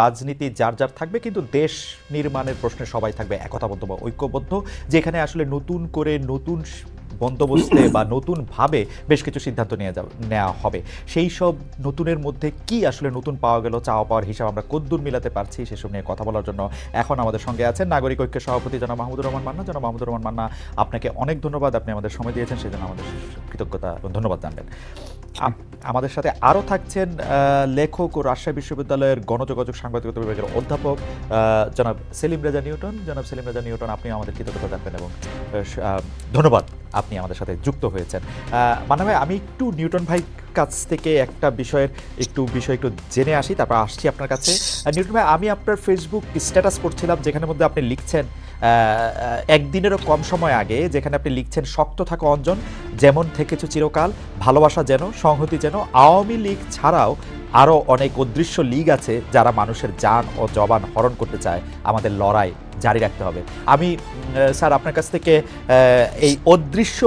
রাজনীতি যার যার থাকবে, কিন্তু দেশ নির্মাণের প্রশ্নে সবাই থাকবে একতাবদ্ধ বা ঐক্যবদ্ধ, যেখানে আসলে নতুন করে নতুন বন্দোবস্তে বা নতুনভাবে বেশ কিছু সিদ্ধান্ত নিয়ে যাবে নেওয়া হবে। সেই সব নতুনের মধ্যে কি আসলে নতুন পাওয়া গেল, চাওয়া পাওয়ার হিসাব আমরা কদ্দূর মিলাতে পারছি, সেসব নিয়ে কথা বলার জন্য এখন আমাদের সঙ্গে আছেন নাগরিক ঐক্যের সভাপতি জনাব মাহমুদুর রহমান মান্না। জনাব মাহমুদুর রহমান মান্না, আপনাকে অনেক ধন্যবাদ, আপনি আমাদের সময় দিয়েছেন, সেজন্য আমাদের কৃতজ্ঞতা ধন্যবাদ জানবেন। আমাদের সাথে আরও থাকছেন লেখক ও রাজশাহী বিশ্ববিদ্যালয়ের গণযোগাযোগ সাংবাদিকতা বিভাগের অধ্যাপক জনাব সেলিম রেজা নিউটন। জনাব সেলিম রেজা নিউটন আপনি আমাদের কৃতজ্ঞতা জানবেন এবং ধন্যবাদ আপনি আমাদের সাথে যুক্ত হয়েছেন। মানে ভাই, আমি একটু নিউটন ভাই কাছ থেকে একটা বিষয়ের একটু বিষয় একটু জেনে আসি, তারপর আসছি আপনার কাছে। নিউটন ভাই, আমি আপনার ফেসবুক স্ট্যাটাস পড়ছিলাম যেখানে মধ্যে আপনি লিখছেন একদিনেরও কম সময় আগে যেখানে আপনি লিখছেন, শক্ত থাকো অঞ্জন, যেমন থেকেছো চিরকাল, ভালোবাসা যেন, সংহতি যেন, আওয়ামী লীগ ছাড়াও আরও অনেক অদৃশ্য লীগ আছে যারা মানুষের যান ও জবান হরণ করতে চায়। আমাদের লড়াই জারি রাখতে হবে। আমি স্যার, আপনার কাছ থেকে এই অদৃশ্য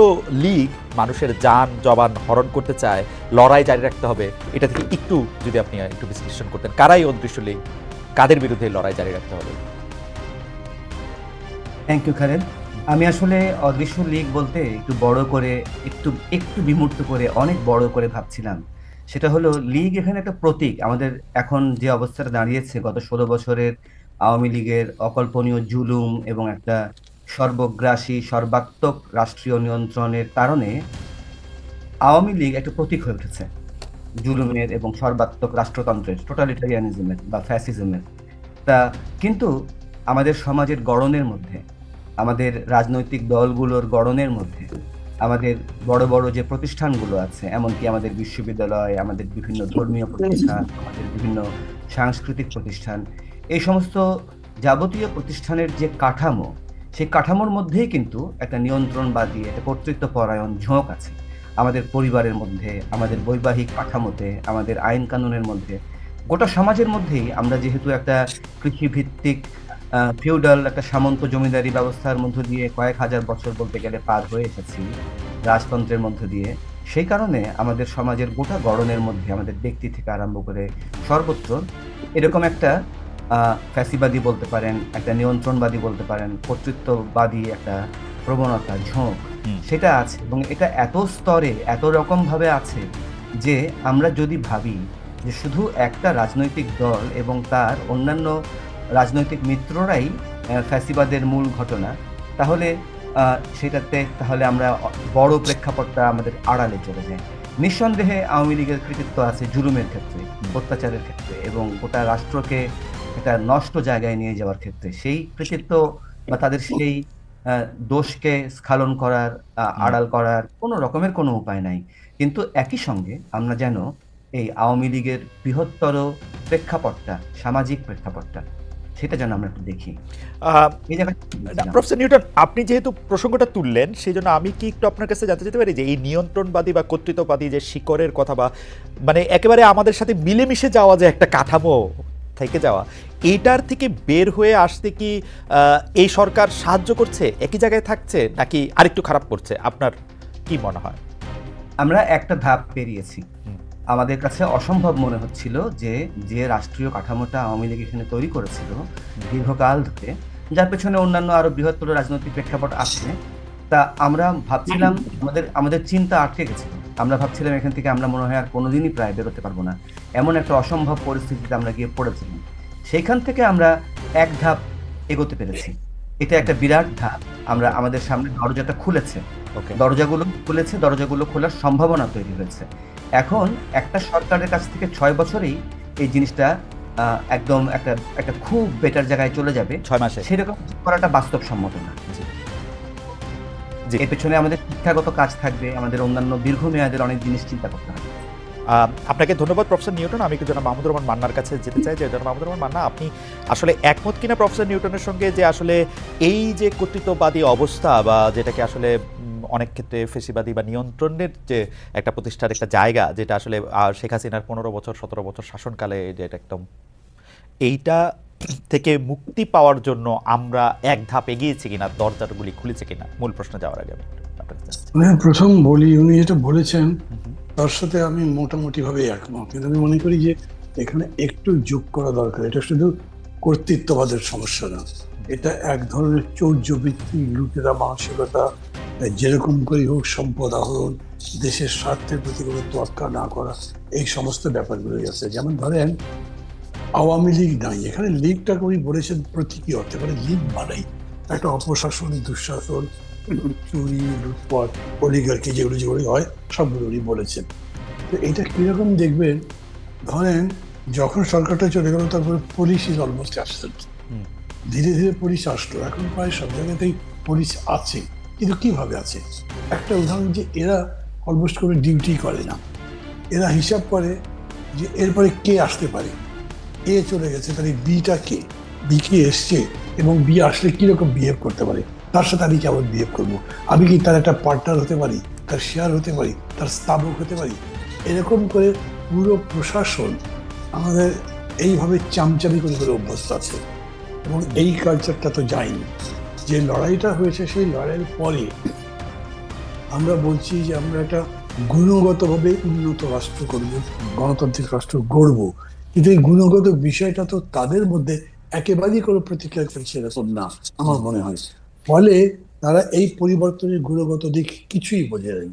লীগ মানুষের যান জবান হরণ করতে চায়, লড়াই জারি রাখতে হবে, এটা থেকে একটু যদি আপনি একটু বিশ্লেষণ করতেন কারাই অদৃশ্য লীগ? কাদের বিরুদ্ধে লড়াই জারি রাখতে হবে? থ্যাংক ইউ খালেদ আমি আসলে অদৃশ্য লীগ বলতে একটু বড় করে, একটু একটু বিমূর্ত করে, অনেক বড় করে ভাবছিলাম। সেটা হলো লীগ এখানে একটা প্রতীক। আমাদের এখন যে অবস্থাটা দাঁড়িয়েছে, গত ষোলো বছরের আওয়ামী লীগের অকল্পনীয় জুলুম এবং একটা সর্বগ্রাসী, সর্বাত্মক রাষ্ট্রীয় নিয়ন্ত্রণের কারণে আওয়ামী লীগ একটা প্রতীক হয়ে উঠেছে। জুলুমের এবং সর্বাত্মক রাষ্ট্রতন্ত্রের টোটালিটারিয়ানিজমের বা ফ্যাসিজমের তা কিন্তু আমাদের সমাজের গড়নের মধ্যে আমাদের রাজনৈতিক দলগুলোর গড়নের মধ্যে, আমাদের বড় বড় যে প্রতিষ্ঠানগুলো আছে, এমনকি আমাদের বিশ্ববিদ্যালয়, আমাদের বিভিন্ন ধর্মীয় প্রতিষ্ঠান, আমাদের বিভিন্ন সাংস্কৃতিক প্রতিষ্ঠান, এই সমস্ত যাবতীয় প্রতিষ্ঠানের যে কাঠামো, সেই কাঠামোর মধ্যেই কিন্তু একটা নিয়ন্ত্রণবাদী, একটা কর্তৃত্ব পরায়ণ ঝোঁক আছে। আমাদের পরিবারের মধ্যে, আমাদের বৈবাহিক কাঠামোতে, আমাদের আইন কানুনের মধ্যে, গোটা সমাজের মধ্যেই আমরা যেহেতু একটা কৃষিভিত্তিক ফিউডাল একটা সামন্ত জমিদারি ব্যবস্থার মধ্য দিয়ে কয়েক হাজার বছর বলতে গেলে পার হয়ে এসেছি রাজতন্ত্রের মধ্য দিয়ে। সেই কারণে আমাদের সমাজের গোটা গড়নের মধ্যে আমাদের ব্যক্তি থেকে আরম্ভ করে সর্বত্র এরকম একটা ফ্যাসিবাদী বলতে পারেন একটা নিয়ন্ত্রণবাদী বলতে পারেন কর্তৃত্ববাদী একটা প্রবণতা ঝোঁক সেটা আছে এবং এটা এত স্তরে এত রকমভাবে আছে যে আমরা যদি ভাবি যে শুধু একটা রাজনৈতিক দল এবং তার অন্যান্য রাজনৈতিক মিত্ররাই ফ্যাসিবাদের মূল ঘটনা। তাহলে সেটাতে তাহলে আমরা বড় প্রেক্ষাপটটা আমাদের আড়ালে চলে যায়। নিঃসন্দেহে আওয়ামী লীগের কৃতিত্ব আছে জুলুমের ক্ষেত্রে অত্যাচারের ক্ষেত্রে এবং গোটা রাষ্ট্রকে একটা নষ্ট জায়গায় নিয়ে যাওয়ার ক্ষেত্রে। সেই কৃতিত্ব বা তাদের সেই দোষকে স্খালন করার আড়াল করার কোনো রকমের কোনো উপায় নাই। কিন্তু একই সঙ্গে আমরা যেন এই আওয়ামী লীগের বৃহত্তর প্রেক্ষাপটটা সামাজিক প্রেক্ষাপটটা সেটা যেন আমরা একটু দেখি। প্রফেসর নিউটন আপনি যেহেতু প্রসঙ্গটা তুললেন সেই জন্য আমি কি একটু আপনার কাছে জানতে যেতে পারি যে এই নিয়ন্ত্রণবাদী বা কর্তৃত্ববাদী যে শিকড়ের কথা বা মানে একেবারে আমাদের সাথে মিলেমিশে যাওয়া যে একটা কাঠামো থেকে যাওয়া এইটার থেকে বের হয়ে আসতে কি এই সরকার সাহায্য করছে? একই জায়গায় থাকছে নাকি আরেকটু খারাপ করছে? আপনার কি মনে হয়? আমরা একটা ধাপ পেরিয়েছি। আমাদের কাছে অসম্ভব মনে হচ্ছিল যে যে রাষ্ট্রীয় কাঠামোটা আওয়ামী লীগ এখানে তৈরি করেছিল দীর্ঘকাল ধরে, যার পেছনে অন্যান্য আরও বৃহত্তর রাজনৈতিক প্রেক্ষাপট আছে, তা আমরা ভাবছিলাম আমাদের আমাদের চিন্তা আটকে গেছে। আমরা ভাবছিলাম এখান থেকে আমরা মনে হয় আর কোনোদিনই প্রায় বেরোতে পারব না। এমন একটা অসম্ভব পরিস্থিতিতে আমরা গিয়ে পড়েছিলাম। সেইখান থেকে আমরা এক ধাপ এগোতে পেরেছি। এটা একটা বিরাট ধাপ। আমরা আমাদের সামনে দরজাটা খুলেছে। ওকে দরজাগুলো খুলেছে দরজাগুলো খোলার সম্ভাবনা তৈরি হয়েছে। এখন একটা সরকারের কাছ থেকে ছয় বছরেই এই জিনিসটা একদম একটা একটা খুব বেটার জায়গায় চলে যাবে। ছয় মাসে। সেরকম করাটা বাস্তবসম্মত না। এর পেছনে আমাদের শিক্ষাগত কাজ থাকবে আমাদের অন্যান্য দীর্ঘমেয়াদের অনেক জিনিস চিন্তা করতে হবে। আপনাকে ধন্যবাদ প্রফেসর নিউটন। আমি একটু জনাব মাহমুদুর রহমান মান্নার কাছে যেতে চাই। যে জনাব মাহমুদুর রহমান মান্না আপনি আসলে একমত কিনা প্রফেসর নিউটনের সঙ্গে যে আসলে এই যে কর্তৃত্ববাদী অবস্থা বা যেটাকে আসলে অনেক ক্ষেত্রে ফেসিবাদী বা নিয়ন্ত্রণের যে একটা প্রতিষ্ঠার একটা জায়গা যেটা আসলে শেখ হাসিনার পনেরো বছর সতেরো বছর শাসনকালে যেটা একদম এইটা থেকে মুক্তি পাওয়ার জন্য আমরা এক ধাপ এগিয়েছি কিনা দরজাগুলি খুলেছে কিনা মূল প্রশ্ন যাওয়ার আগে প্রথম বলি উনি যেটা বলেছেন তার সাথে আমি মোটামুটি ভাবে একমত। কিন্তু আমি মনে করি যে এখানে একটু যোগ করা দরকার। এটা শুধু কর্তৃত্ববাদের সমস্যা না। এটা এক ধরনের চৌর্যবৃত্তি, লুটেরা মানসিকতা, যেরকম করে হোক সম্পদ, আহরণ, দেশের স্বার্থের প্রতি কোনো তোয়াক্কা না করা, এই সমস্ত ব্যাপারগুলোই আছে। যেমন ধরেন, আওয়ামী লীগ নাই। এখানে লীগটাকে উনি বলেছেন প্রতীকী অর্থে। মানে লীগ মানেই একটা অপশাসন দুঃশাসন চুরি লুটপাট অলিগার্কি যেগুলো যেগুলো হয় সবগুলো উনি বলেছেন। তো এটা কীরকম দেখবেন ধরেন যখন সরকারটা চলে গেল তারপরে পুলিশ ইজ অলমোস্ট অ্যাবসেন্ট ধীরে ধীরে পুলিশ আসলো। এখন প্রায় সব জায়গাতেই পুলিশ আছে। কিন্তু কীভাবে আছে? একটা উদাহরণ যে এরা অলমোস্ট কোনো ডিউটি করে না। এরা হিসাব করে যে এরপরে কে আসতে পারে। এ চলে গেছে তাহলে বিটা কে? বি কে এসছে এবং বি আসলে কীরকম বিহেভ করতে পারে? তার সাথে আমি কেমন বিহেভ করব? আমি কি তার একটা পার্টনার হতে পারি? তার শেয়ার হতে পারি? তার স্থাবক হতে পারি? এরকম করে পুরো প্রশাসন আমাদের এইভাবে চামচামি করে করে অভ্যস্ত আছে। এবং এই কালচারটা তো যায়নি। যে লড়াইটা হয়েছে, সেই লড়াইয়ের পরে আমরা বলছি যে আমরা একটা গুণগতভাবে উন্নত রাষ্ট্র করব, গণতান্ত্রিক রাষ্ট্র গড়ব। কিন্তু এই গুণগত বিষয়টা তো তাদের মধ্যে একেবারেই কোনো প্রতিক্রিয়া করছে এরকম না, আমার মনে হয়। ফলে তারা এই পরিবর্তনের গুণগত দিক কিছুই বোঝে নাই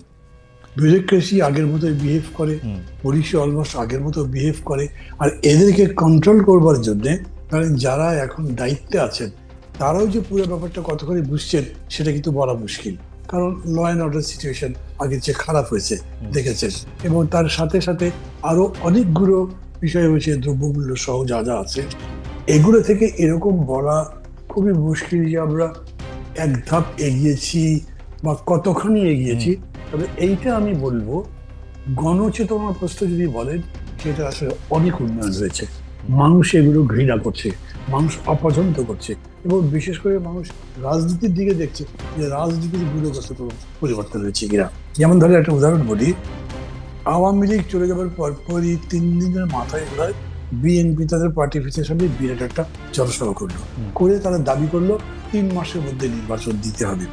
বিউরোক্রেসি আগের মতোই বিহেভ করে হুম। পুলিশও অলমোস্ট আগের মতো বিহেভ করে। আর এদেরকে কন্ট্রোল করবার জন্যে কারণ যারা এখন দায়িত্বে আছেন তারাও যে পুরো ব্যাপারটা কতখানি বুঝছেন সেটা কিন্তু বলা মুশকিল। কারণ ল অ্যান্ড অর্ডার সিচুয়েশন আগের চেয়ে খারাপ হয়েছে দেখেছেন। এবং তার সাথে সাথে আরও অনেকগুলো বিষয় হয়েছে দ্রব্যমূল্য সহ যা যা আছে। এগুলো থেকে এরকম বলা খুবই মুশকিল যে আমরা এক ধাপ এগিয়েছি বা কতখানি এগিয়েছি তবে এইটা আমি বলব গণচেতনার প্রশ্ন যদি বলেন সেটা আসলে অনেক উন্নয়ন হয়েছে। মানুষ এগুলো ঘৃণা করছে মানুষ অপছন্দ করছে এবং বিশেষ করে মানুষ রাজনীতির দিকে দেখছে যে রাজনীতির গুণগত পরিবর্তন হয়েছে কিনা। যেমন ধরে একটা উদাহরণ বলি আওয়ামী লীগ চলে যাওয়ার পর পরই তিন দিনের মাথায় বোধ বিএনপি তাদের পার্টি অফিসের সামনে বিরাট একটা জনসভা করল। করে তারা দাবি করল তিন মাসের মধ্যে নির্বাচন দিতে হবে।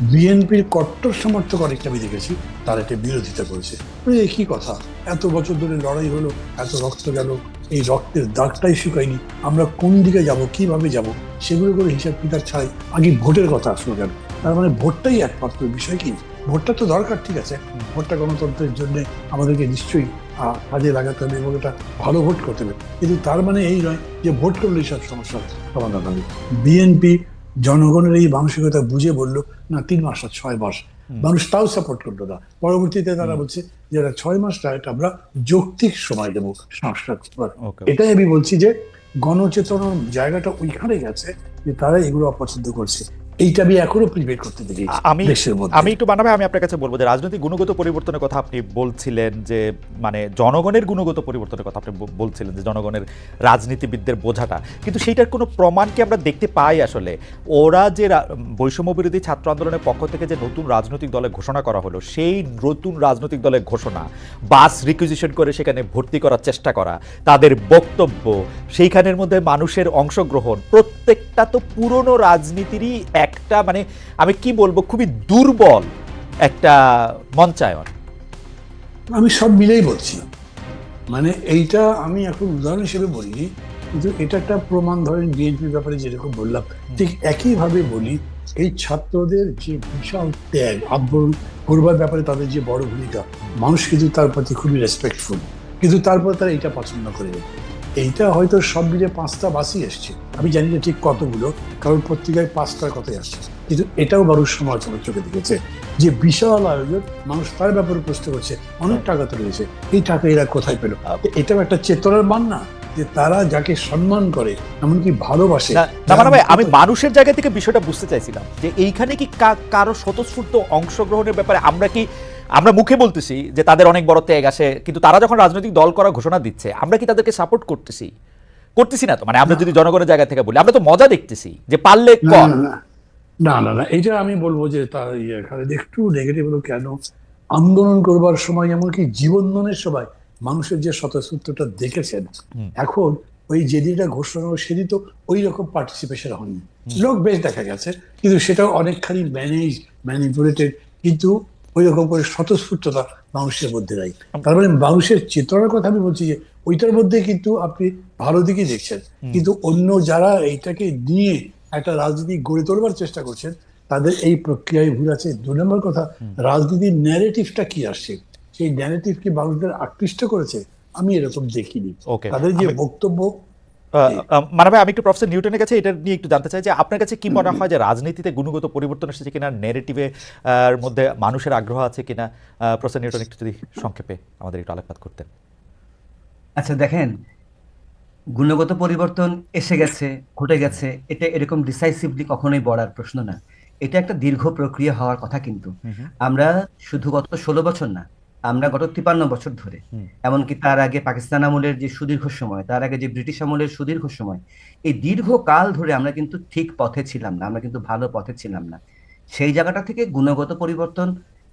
বিএনপির কট্টর সমর্থক অনেকটা আমি দেখেছি তার একটা বিরোধিতা করেছে। বলে, এ কি কথা? এত বছর ধরে লড়াই হলো এত রক্ত গেল এই রক্তের দাগটাই শুকায়নি আমরা কোন দিকে যাব কীভাবে যাব সেগুলো করে হিসাব কিতাব ছাড়াই আগে ভোটের কথা আসলো কেন? তার মানে ভোটটাই একমাত্র বিষয় কি? ভোটটা তো দরকার ঠিক আছে। ভোটটা গণতন্ত্রের জন্য আমাদেরকে নিশ্চয়ই কাজে লাগাতে হবে এবং এটা ভালো ভোট করতে হবে। কিন্তু তার মানে এই নয় যে ভোট করলে সব সমস্যার সমাধান হবে বিএনপি জনগণের এই মানসিকতা বুঝে বলল না তিন মাস আর ছয় মাস। মানুষ তাও সাপোর্ট করল না। পরবর্তীতে তারা বলছে যে ছয় মাস এটা আমরা যৌক্তিক সময় দেবো সংস্কার এটাই আমি বলছি যে গণচেতনার জায়গাটা ওইখানে গেছে যে তারা এগুলো অপছন্দ করছে। এইটা আমি এখনও প্রিভেট করতে দেখি আমি আমি একটু বানাবে আমি আপনার কাছে বলব যে রাজনৈতিক গুণগত পরিবর্তনের কথা আপনি বলছিলেন যে মানে জনগণের গুণগত পরিবর্তনের কথা আপনি বলছিলেন যে জনগণের রাজনীতিবিদদের বোঝাটা। কিন্তু সেইটার কোনো প্রমাণ কি আমরা দেখতে পাই আসলে? ওরা যে বৈষম্য বিরোধী ছাত্র আন্দোলনের পক্ষ থেকে যে নতুন রাজনৈতিক দলে ঘোষণা করা হলো সেই নতুন রাজনৈতিক দলের ঘোষণা বাস রিকুইজিশন করে সেখানে ভর্তি করার চেষ্টা করা তাদের বক্তব্য সেইখানের মধ্যে মানুষের অংশগ্রহণ প্রত্যেকটা তো পুরনো রাজনীতিরই একটা মানে আমি কি বলব, খুবই দুর্বল একটা মঞ্চায়ন। আমি সব মিলেই বলছি। মানে এইটা আমি এখন উদাহরণ হিসেবে বলিনি, কিন্তু এটা একটা প্রমাণ ধরেন বিএনপির ব্যাপারে যেরকম বললাম, ঠিক একইভাবে বলি, এই ছাত্রদের যে বিশাল ত্যাগ আন্দোলন করবার ব্যাপারে তাদের যে বড় ভূমিকা, মানুষ কিন্তু তার প্রতি খুবই রেসপেক্টফুল কিন্তু তারপর তারা এটা পছন্দ করে এইটা হয়তো সব মিলে পাঁচটা বাসই এসছে। আমি জানি না ঠিক কতগুলো কারণ পত্রিকায় পাঁচটার কথাই আসছে। কিন্তু এটাও মানুষ সমালোচনার চোখে দেখেছে যে বিশাল আয়োজন মানুষ তার ব্যাপারে প্রশ্ন করছে অনেক টাকা তো রয়েছে এই টাকা এরা কোথায় পেল? এটাও একটা চেতনার মান না যে তারা যাকে সম্মান করে এমনকি ভালোবাসে ভাই, আমি মানুষের জায়গা থেকে বিষয়টা বুঝতে চাইছিলাম যে এইখানে কি কা- কারও স্বতঃস্ফূর্ত অংশগ্রহণের ব্যাপারে আমরা কি আমরা মুখে বলতেছি যে তাদের অনেক বড় ত্যাগ আসে কিন্তু তারা যখন রাজনৈতিক দল করা ঘোষণা দিচ্ছে আমরা কি তাদেরকে সাপোর্ট করতেছি? করতেছি না তো মানে আমরা যদি জনগণের জায়গা থেকে বলি আমরা তো মজা দেখতেছি যে পারলে কর। না, না না এটা আমি বলব যে তার ইয়ে খালেদ একটু নেগেটিভ হলো কেন? আন্দোলন করবার সময় এমনকি জীবনদানের সময় মানুষের যে স্বতঃস্ফূর্তটা দেখেছেন এখন ওই যেদিনটা ঘোষণা হলো সেদিন তো ওই রকম পার্টিসিপেশন হয়নি। লোক বেশ দেখা গেছে কিন্তু সেটাও অনেকখানি ম্যানেজ ম্যানিপুলেটেড কিন্তু ওই রকম করে স্বতঃস্ফূর্ততা মানুষের মধ্যে নাই। তার মানে মানুষের চেতনার কথা আমি বলছি যে ওইটার মধ্যে কিন্তু আপনি ভালো দিকে দেখছেন। কিন্তু অন্য যারা এইটাকে নিয়ে একটা রাজনীতি গড়ে তোলবার চেষ্টা করছেন তাদের এই প্রক্রিয়ায় ভুল আছে। দু নম্বর কথা রাজনীতির ন্যারেটিভটা কি আসছে? সেই ন্যারেটিভ কি মানুষদের আকৃষ্ট করেছে আমি এরকম দেখিনি। তাদের যে বক্তব্য মানে ভাই আমি একটু প্রফেসর নিউটনের কাছে এটা নিয়ে একটু জানতে চাই যে আপনার কাছে কি মনে হয় যে রাজনীতিতে গুণগত পরিবর্তন এসেছে কিনা নেগেটিভে মধ্যে মানুষের আগ্রহ আছে কিনা? প্রফেসর নিউটন একটু যদি সংক্ষেপে আমাদের একটু আলোকপাত করতেন। আচ্ছা দেখেন গুণগত পরিবর্তন এসে গেছে ঘটে গেছে এটা এরকম ডিসাইসিভলি কখনোই বলার প্রশ্ন না। এটা একটা দীর্ঘ প্রক্রিয়া হওয়ার কথা কিন্তু। আমরা শুধু গত ষোলো বছর না আমরা গত তিপান্ন বছর ধরে এমনকি তার আগে পাকিস্তান আমলের যে সুদীর্ঘ সময় তার আগে যে ব্রিটিশ আমলের সুদীর্ঘ সময় এই দীর্ঘ কাল ধরে আমরা কিন্তু ঠিক পথে ছিলাম না আমরা কিন্তু ভালো পথে ছিলাম না। সেই জায়গাটা থেকে গুণগত পরিবর্তন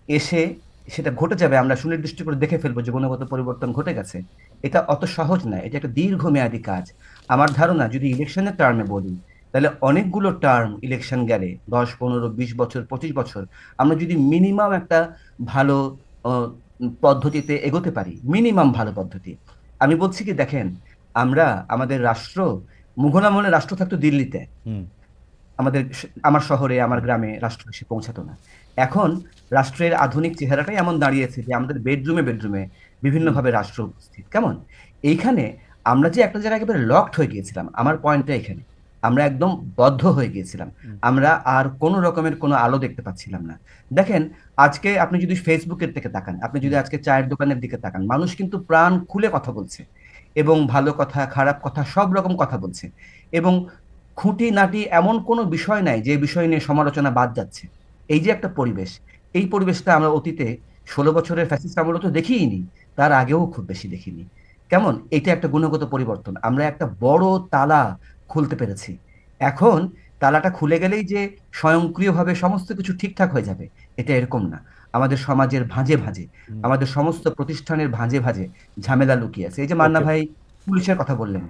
এসে সেটা ঘটে যাবে আমরা সুনির্দিষ্ট করে দেখে ফেলব যে গুণগত পরিবর্তন ঘটে গেছে। এটা অত সহজ না এটা একটা দীর্ঘমেয়াদী কাজ। আমার ধারণা যদি ইলেকশনের টার্মে বলি তাহলে অনেকগুলো টার্ম ইলেকশন গেলে দশ পনেরো বিশ বছর পঁচিশ বছর আমরা যদি মিনিমাম একটা ভালো পদ্ধতিতে এগোতে পারি মিনিমাম ভালো পদ্ধতি। আমি বলছি কি দেখেন আমরা আমাদের রাষ্ট্র মুঘল আমলে রাষ্ট্র থাকতো দিল্লিতে। আমাদের আমার শহরে আমার গ্রামে রাষ্ট্র এসে পৌঁছাতো না। এখন রাষ্ট্রের আধুনিক চেহারাটাই এমন দাঁড়িয়েছে যে আমাদের বেডরুমে বেডরুমে বিভিন্নভাবে রাষ্ট্র উপস্থিত। কেমন? এইখানে আমরা যে একটা জায়গায় একেবারে লকড হয়ে গিয়েছিলাম আমার পয়েন্টটা এখানে। আমরা একদম বদ্ধ হয়ে গিয়েছিলাম। আমরা আর কোনো রকমের কোনো আলো দেখতে পাচ্ছিলাম না। দেখেন আজকে আপনি যদি ফেসবুকের দিকে তাকান আপনি যদি আজকে চায়ের দোকানের দিকে তাকান মানুষ কিন্তু প্রাণ খুলে কথা বলছে এবং ভালো কথা খারাপ কথা সব রকম কথা বলছে এবং খুঁটি নাটি এমন কোনো বিষয় নাই যে বিষয় নিয়ে সমালোচনা বাদ যাচ্ছে। এই যে একটা পরিবেশ এই পরিবেশটা আমরা অতীতে ষোলো বছরের ফ্যাসিস্ট আমলে তো দেখিইনি তার আগেও খুব বেশি দেখিনি। কেমন? এটা একটা গুণগত পরিবর্তন। আমরা একটা বড় তালা খুলতে পেরেছি। এখন তালাটা খুলে গেলেই যে স্বয়ংক্রিয়ভাবে সমস্ত কিছু ঠিকঠাক হয়ে যাবে এটা এরকম না। আমাদের সমাজের ভাঁজে ভাঁজে আমাদের সমস্ত প্রতিষ্ঠানের ভাঁজে ভাঁজে ঝামেলা লুকিয়ে আছে। এই যে মান্না ভাই পুলিশের কথা বললেন।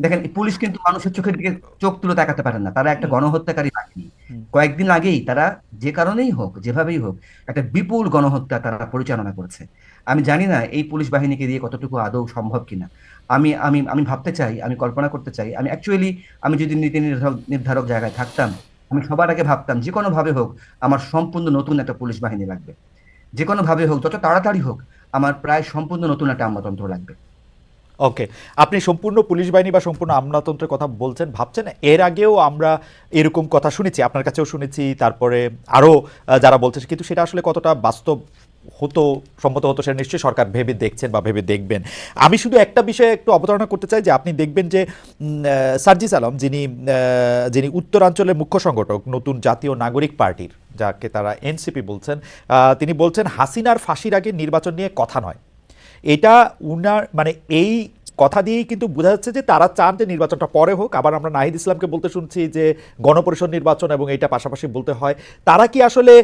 দেখেন পুলিশ কিন্তু মানুষের চোখের দিকে চোখ তুলে তাকাতে পারেন না। তারা একটা গণহত্যাকারী বাহিনী। কয়েকদিন আগেই তারা যে কারণেই হোক যেভাবেই হোক একটা বিপুল গণহত্যা তারা পরিচালনা করেছে। আমি জানি না এই পুলিশ বাহিনীকে দিয়ে কতটুকু আদৌ সম্ভব কিনা। আমি আমি আমি ভাবতে চাই, আমি কল্পনা করতে চাই, আমি অ্যাকচুয়ালি আমি যদি নীতি নির্ধারক নির্ধারক জায়গায় থাকতাম, আমি সবার আগে ভাবতাম যে কোনো ভাবে হোক আমার সম্পূর্ণ নতুন একটা পুলিশ বাহিনী লাগবে। যে কোনো ভাবে হোক, যত তাড়াতাড়ি হোক, আমার প্রায় সম্পূর্ণ নতুন একটা আমলাতন্ত্র লাগবে। ওকে আপনি সম্পূর্ণ পুলিশ বাহিনী বা সম্পূর্ণ আমলাতন্ত্রের কথা বলছেন, ভাবছেন, এর আগেও আমরা এরকম কথা শুনেছি, আপনার কাছেও শুনেছি, তারপরে আরও যারা বলছে, কিন্তু সেটা আসলে কতটা বাস্তব হতো, সম্মত হতো সেটা নিশ্চয়ই সরকার ভেবে দেখছেন বা ভেবে দেখবেন। আমি শুধু একটা বিষয়ে একটু অবতারণা করতে চাই যে আপনি দেখবেন যে সার্জিস আলম যিনি যিনি উত্তরাঞ্চলের মুখ্য সংগঠক, নতুন জাতীয় নাগরিক পার্টির, যাকে তারা এনসিপি বলছেন তিনি বলছেন হাসিনার ফাঁসির আগে নির্বাচন নিয়ে কথা নয়। এটা উনার মানে এই কথা দিয়েই কিন্তু বোঝা যাচ্ছে যে তারা চান যে নির্বাচনটা পরে হোক। আবার আমরা নাহিদ ইসলামকে বলতে শুনছি যে গণপরিষদ নির্বাচন এবং এটা পাশাপাশি বলতে হয়। তারা কি আসলে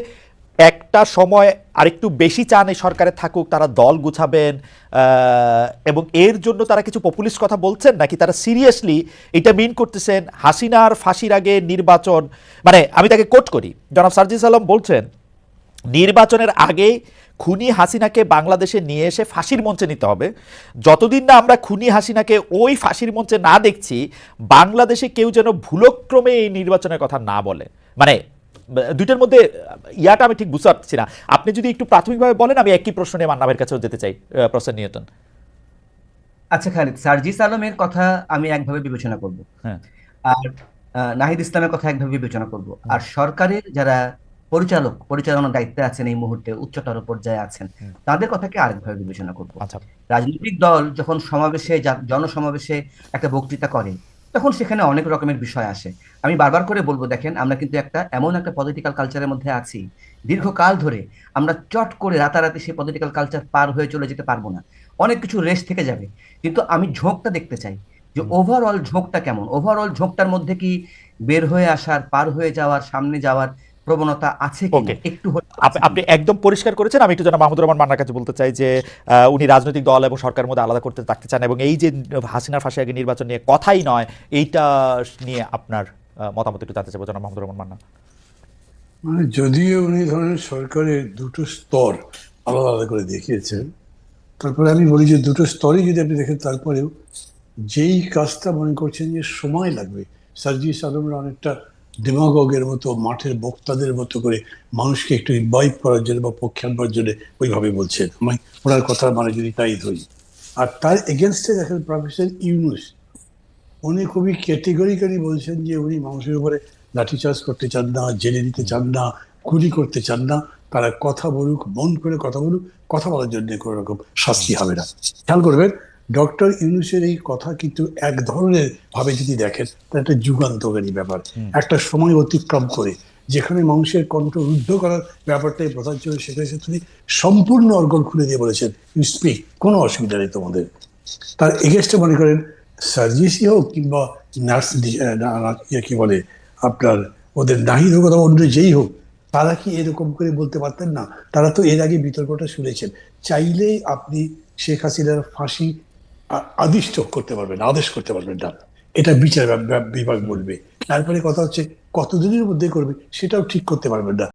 একটা সময় আরেকটু বেশি চান এই সরকারে থাকুক, তারা দল গুছাবেন এবং এর জন্য তারা কিছু পপুলিস্ট কথা বলছেন নাকি তারা সিরিয়াসলি এটা মিন করতেছেন হাসিনার ফাঁসির আগে নির্বাচন? মানে আমি তাকে কোট করি। জনাব সার্জিস আলম বলছেন, নির্বাচনের আগে খুনি হাসিনাকে বাংলাদেশে নিয়ে এসে ফাঁসির মঞ্চে নিতে হবে। যতদিন না আমরা খুনি হাসিনাকে ওই ফাঁসির মঞ্চে না দেখছি, বাংলাদেশে কেউ যেন ভুলক্রমে এই নির্বাচনের কথা না বলে। মানে দুইটার মধ্যে ইয়াটা আমি ঠিক বুঝতে পারছি না। আপনি যদি একটু প্রাথমিকভাবে বলেন আমি একই প্রশ্ন নিয়ে মান্নাবের কাছেও যেতে চাই প্রফেসর নিউটন আচ্ছা খালিদ সার্জিস আলমের কথা আমি একভাবে বিবেচনা করব। হ্যাঁ। আর নাহিদ ইসলামের কথা একভাবে বিবেচনা করব। আর সরকারের যারা পরিচালক পরিচালনার দায়িত্বে আছেন এই মুহূর্তে উচ্চতর পর্যায়ে আছেন। তাদের কথাকে আরেকভাবে বিবেচনা করব। আচ্ছা। রাজনৈতিক দল যখন সমাবেশে জনসমাবেশে একটা বক্তৃতা করে তখন সেখানে অনেক রকমের বিষয় আসে। আমি বারবার করে বলব দেখেন আমরা কিন্তু একটা এমন একটা পলিটিক্যাল কালচারের মধ্যে আছি। দীর্ঘকাল ধরে আমরা চট করে রাতারাতি সেই পলিটিক্যাল কালচার পার হয়ে চলে যেতে পারব না। অনেক কিছু রেস থেকে যাবে। কিন্তু আমি ঝোঁকটা দেখতে চাই যে ওভারঅল ঝোঁকটা কেমন? ওভারঅল ঝোঁকটার মধ্যে কি বের হয়ে আসার পার হয়ে যাওয়ার সামনে যাওয়ার প্রবণতা আছে কি একটু আপনি একদম পরিষ্কার করেছেন। আমি একটু যেন মাহমুদুর রহমান মান্নার কাছে বলতে চাই যে উনি রাজনৈতিক দল এবং সরকারের মধ্যে আলাদা করতে থাকতে চান এবং এই যে হাসিনার ফাঁসি আগে নির্বাচন নিয়ে কথাই নয় এইটা নিয়ে আপনার মতামত একটু জানতে চাইব জনাব মাহমুদুর রহমান মান্না। মানে যদিও উনি ধরেন সরকারের দুটো স্তর আলাদা আলাদা করে দেখিয়েছেন তারপরে আমি বলি যে দুটো স্তরই যদি আপনি দেখেন তারপরেও যেই কাজটা মনে করছেন যে সময় লাগবে সার্জিস আলমরা অনেকটা ডেমাগগের মতো, মাঠের বক্তাদের মতো করে মানুষকে একটু ইনভাইট করার জন্য বা পক্ষে আনবার জন্য ওইভাবে বলছেন। আমি ওনার কথা মানে যদি তাই ধরি। আর তার এগেনস্টে দেখেন প্রফেসর ইউনুস, উনি খুবই ক্যাটেগরিক্যালি বলছেন যে উনি মানুষের উপরে লাঠিচার্জ করতে চান না, জেলে দিতে চান না, গুলি করতে চান না, তারা কথা বলুক, মন করে কথা বলুক, কথা বলার জন্য কোনো রকম শাস্তি হবে না। খেয়াল করবেন ডক্টর ইউনুসের এই কথা কিন্তু এক ধরনের ভাবে যদি দেখেন তা একটা যুগান্তকারী ব্যাপার। একটা সময় অতিক্রম করে যেখানে মানুষের কণ্ঠ রুদ্ধ করার ব্যাপারটাই প্রধান ছিল সেখানে তিনি সম্পূর্ণ অর্গল খুলে দিয়ে বলেছেন ইউ স্পিক কোনো অসুবিধা নেই তোমাদের। তার এগেস্টে মনে করেন সার্জিসই হোক কিংবা নার্স কি বলে আপনার ওদের নাহিদ হোক অথবা অন্য যেই হোক তারা কি এরকম করে বলতে পারতেন না? তারা তো এর আগে বিতর্কটা শুনেছেন। চাইলেই আপনি শেখ হাসিনার ফাঁসি আদিষ্ট করতে পারবেন, আদেশ করতে পারবেন না এটা বিচার বিভাগ বলবে। তারপরে কথা হচ্ছে কতদিনের মধ্যে করবে, সেটাও ঠিক করতে পারবেন না।